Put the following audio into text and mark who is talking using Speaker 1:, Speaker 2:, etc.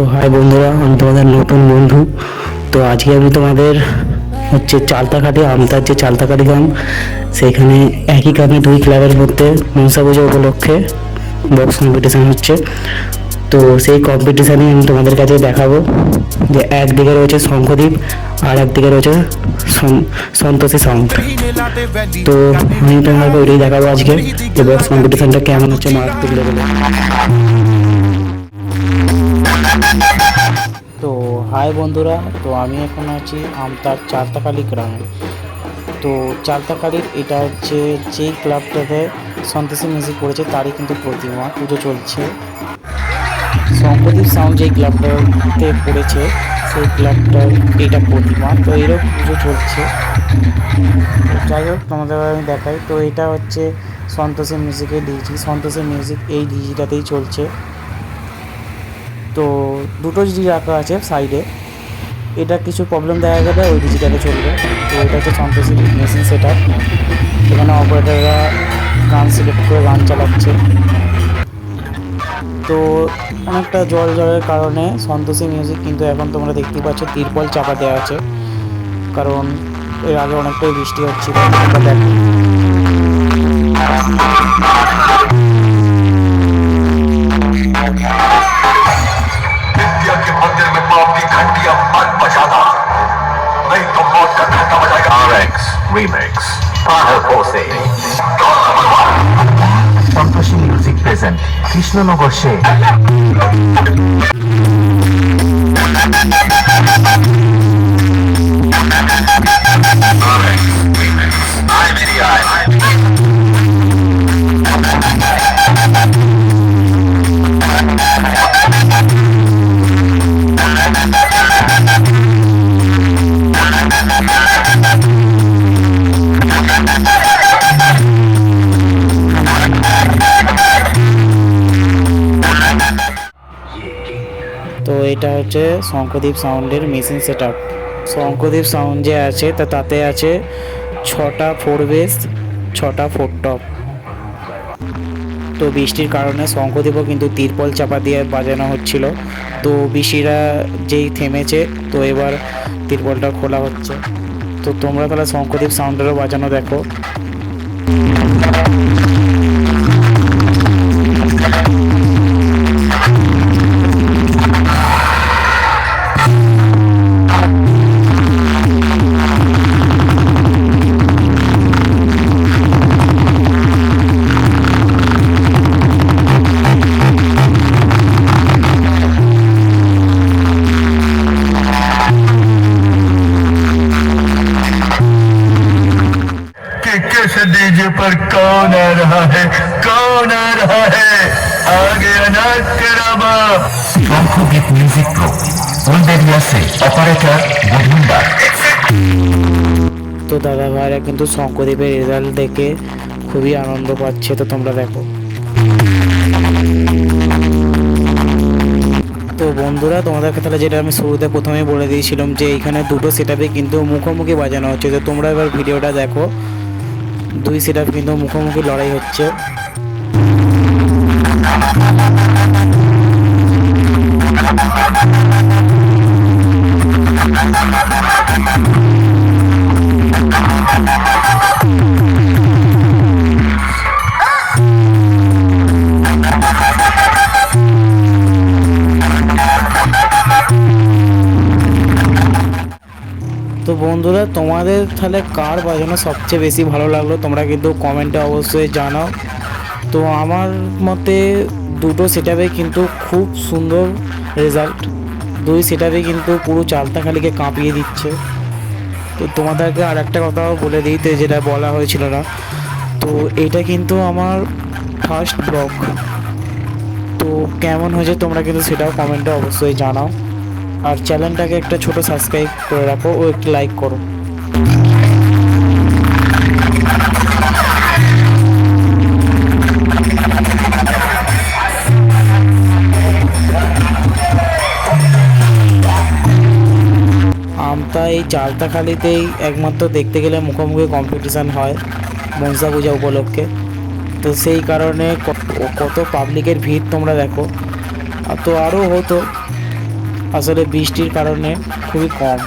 Speaker 1: তো হাই বন্ধুরা, আমি তোমাদের নতুন বন্ধু। তো আজকে আমি তোমাদের হচ্ছে চালতাকাটি আমতার যে চালতাকাটি গ্রাম সেইখানে একই গ্রামে দুই ক্লাবের মধ্যে মনসা পুজো উপলক্ষে বক্স কম্পিটিশান হচ্ছে। তো সেই কম্পিটিশানে আমি তোমাদের কাছে দেখাবো যে একদিকে রয়েছে শঙ্খদ্বীপ, আর একদিকে রয়েছে সন্তোষী সাউন্ড তো আমি তোমাকে ওইটাই দেখাবো আজকে যে বক্স কম্পিটিশানটা কেমন হচ্ছে মারাত্মক লেভেলে তো হাই বন্ধুরা, তো আমি এখন আছি আমতার চারতাকালি গ্রামে। তো চারতাকালির এটা হচ্ছে যেই ক্লাবটাতে সন্তোষী মিউজিক করেছে, তারই কিন্তু প্রতিমা, পুজো চলছে। শঙ্করদীপ সাউন্ড যেই ক্লাবটাতে পড়েছে, সেই ক্লাবটার এটা প্রতিমা, তো এরও পুজো চলছে। যাই হোক, তোমাদের আমি দেখাই। তো এটা হচ্ছে সন্তোষী মিউজিকের ডিজি, সন্তোষী মিউজিক এই ডিজিটাতেই চলছে। তো দুটো ডিজি রাখা আছে সাইডে এটা কিছু প্রবলেম দেখা গেলে ওই ডিজিটালে চলবে। তো এটা হচ্ছে সন্তোষী মেশিন সেট আপ এখানে অপারেটাররা গান সিলেক্ট করে গান চালাচ্ছে। তো অনেকটা জল জলের কারণে সন্তোষী মিউজিক কিন্তু এখন তোমরা দেখতেই পাচ্ছ তিরপল চাপা দেওয়া আছে। কারণ এর আগে অনেকটাই বৃষ্টি হচ্ছিল।
Speaker 2: RX Remix পাহাড় পৌঁছে সন্তোষী মিউজিক প্রেজেন্ট কৃষ্ণনগর সে
Speaker 1: এটা হচ্ছে শঙ্করদ্বীপ সাউন্ডের machine set up Shankardwip sound যে আছে তা তাতে আছে ছটা ফোর বেস ছটা ফোর টপ তো বৃষ্টির কারণে শঙ্করদ্বীপও কিন্তু তিরপল চাপা দিয়ে বাজানো হচ্ছিল। তো বৃষ্টিরা যেই থেমেছে, তো এবার তিরপলটা খোলা হচ্ছে। তো তোমরা তাহলে শঙ্করদ্বীপ সাউন্ডেরও বাজানো দেখো।
Speaker 2: कि किस डीजे पर कौन आ रहा है कौन आ रहा है आगे अनाथ कराबा শঙ্খদ্বীপ মিউজিক প্রো ওল্ডেরিয়া আছে অপারেটর বুধুন্দার
Speaker 1: তো দাদা ভাইরা কিন্তু শঙ্করদ্বীপের রেজাল্ট দেখে খুবই আনন্দ পাচ্ছে তো তোমরা দেখো তো বন্ধুরা তোমাদেরকে তাহলে যেটা আমি শুরুতে প্রথমেই বলে দিয়েছিলাম যে এইখানে দুটো সেটআপে কিন্তু মুখোমুখি বাজানো হচ্ছে তো তোমরা এবার ভিডিওটা দেখো দুই সেটআপ কিন্তু মুখোমুখি লড়াই হচ্ছে। বন্ধুরা, তোমাদের তাহলে কার বাজানো সবচেয়ে বেশি ভালো লাগল? তোমরা কিন্তু কমেন্টে অবশ্যই জানাও। তো আমার মতে দুটো সেটাপে কিন্তু খুব সুন্দর রেজাল্ট দুই সেটাপে কিন্তু পুরো চালতাখালিকে কাঁপিয়ে দিচ্ছে। তো তোমাদেরকে আর একটা কথাও বলে দিই যেটা বলা হয়েছিল না। তো এটা কিন্তু আমার ফার্স্ট ব্লগ তো কেমন হয়েছে তোমরা কিন্তু সেটাও কমেন্টে অবশ্যই জানাও। আর চ্যানেলটাকে একটা ছোট সাবস্ক্রাইব করে রাখো, ও একটু লাইক করো। আমতা এই চালতাখালিতেই একমাত্র দেখতে গেলে মুখোমুখি কম্পিটিশান হয়, মনসা পূজা উপলক্ষে। তো সেই কারণে কত- পাবলিকের ভিড় তোমরা দেখো। আর তো আরও হতো আসলে বৃষ্টির কারণে খুবই কম।